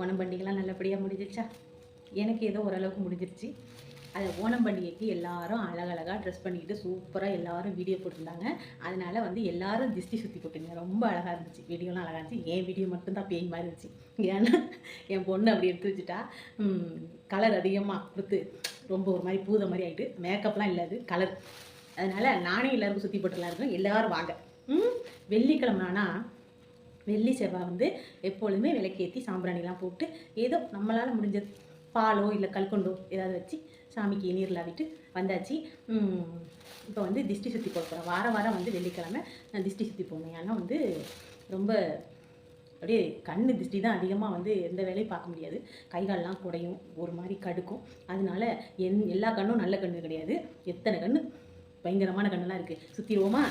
ஓணம் பண்டிகைலாம் நல்லபடியாக முடிஞ்சிருச்சா? எனக்கு ஏதோ ஓரளவுக்கு முடிஞ்சிருச்சு. அது ஓணம் பண்டிகைக்கு எல்லாரும் அழகழகாக ட்ரெஸ் பண்ணிக்கிட்டு சூப்பராக எல்லாரும் வீடியோ போட்டிருந்தாங்க. அதனால வந்து எல்லாரும் திஷ்டி சுற்றி போட்டிருந்தேன் ரொம்ப அழகாக இருந்துச்சு. வீடியோலாம் அழகாக இருந்துச்சு. என் வீடியோ மட்டும்தான் பேய் மாதிரி இருந்துச்சு. ஏன்னா என் பொண்ணு அப்படி எடுத்து வச்சுட்டா கலர் அதிகமாக கொடுத்து ரொம்ப ஒரு மாதிரி பூத மாதிரி ஆகிட்டு மேக்கப்லாம் இல்லாது கலர் அதனால் நானே எல்லாருக்கும் சுற்றி போட்டுலாம் இருக்கேன் எல்லாரும் வாங்க. வெள்ளிக்கிழமனானா வெள்ளிக்கிழமைனா வெள்ளி செவ்வாய் வந்து எப்பொழுதுமே விளக்கேற்றி சாம்பிராணிலாம் போட்டு ஏதோ நம்மளால் முடிஞ்ச பாலோ இல்லை கல்கொண்டோ ஏதாவது வச்சு சாமிக்கு நீரில் விட்டு வந்தாச்சு. இப்போ வந்து திஷ்டி சுற்றி போகிறோம் வாரம் வாரம் வந்து வெள்ளிக்கிழமை நான் திஷ்டி சுற்றி போனேன் ஏன்னா வந்து ரொம்ப அப்படியே கண் திஷ்டி தான் அதிகமாக வந்து எந்த வேலையும் பார்க்க முடியாது. கைகாலெலாம் குடையும் ஒரு மாதிரி கடுக்கும். அதனால என் எல்லா கண்ணும் நல்ல கண்ணு கிடையாது. எத்தனை கண்ணு? பயங்கரமான கண்ணெல்லாம் இருக்குது சுற்றிடுவோமா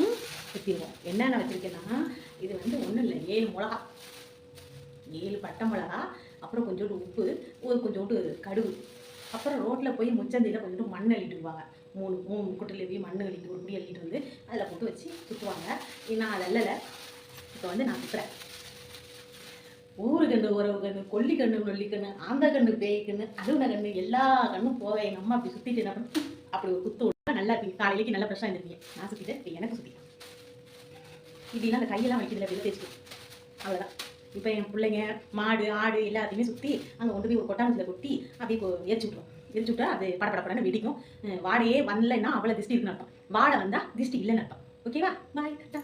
ம் சுற்றிடுவோம் என்னென்ன வச்சுருக்கேன்னா இது வந்து ஏழு மிளகா. ஏழு பட்டை மிளகா அப்புறம் கொஞ்சோண்டு உப்பு ஒரு கொஞ்சோண்டு கடுகு. அப்புறம் ரோட்டில் போய் முச்சந்தியில் கொஞ்சோண்டு மண் அள்ளிட்டுருவாங்க மூணு மூணு குட்டிலேயே போய் மண் அள்ளிட்டு ஒரு முடி அள்ளிட்டு வந்து அதில் போட்டு வச்சு சுற்றுவாங்க நான் அதை அல்லலை. இப்போ வந்து நான் சுற்றுறேன் ஊரு கண்ணு உறவு கண்ணு கொல்லி கண்ணு நொல்லி கண்ணு அந்த கண்ணு பேய் கண்ணு அழுவன கண்ணு எல்லா கண்ணும் போக எங்கள் அம்மா அப்படி சுற்றிட்டு என்ன பண்ணு? அப்படி ஒரு குத்து விட்டா நல்லா இருப்பீங்க. காலையிலேக்கு நல்லா ஃப்ரெஷ்ஷாக இருந்திருப்பீங்க. நான் சுற்றிட்டேன் இப்போ எனக்கு சுற்றிட்டேன் இப்படின்னா அந்த கையெல்லாம் வைக்கிறதுல வெளியே தேய்ச்சிட்டு அவ்வளோதான் இப்போ என் பிள்ளைங்க மாடு ஆடு எல்லாத்தையுமே சுற்றி அங்கே கொண்டு போய் ஒரு கொட்டாங்கத்தில் கொட்டி அப்படியே எரிச்சு விட்ருவோம் எரிச்சு விட்டா அது படப்படப்படன்னு வெடிக்கும். வாடையே வரலன்னா அவ்வளோ திஷ்டி இருக்குன்னு அர்த்தம். வாடை வந்தால் திஷ்டி இல்லைன்னு அர்த்தம். ஓகேவா? பாய் டாட்டா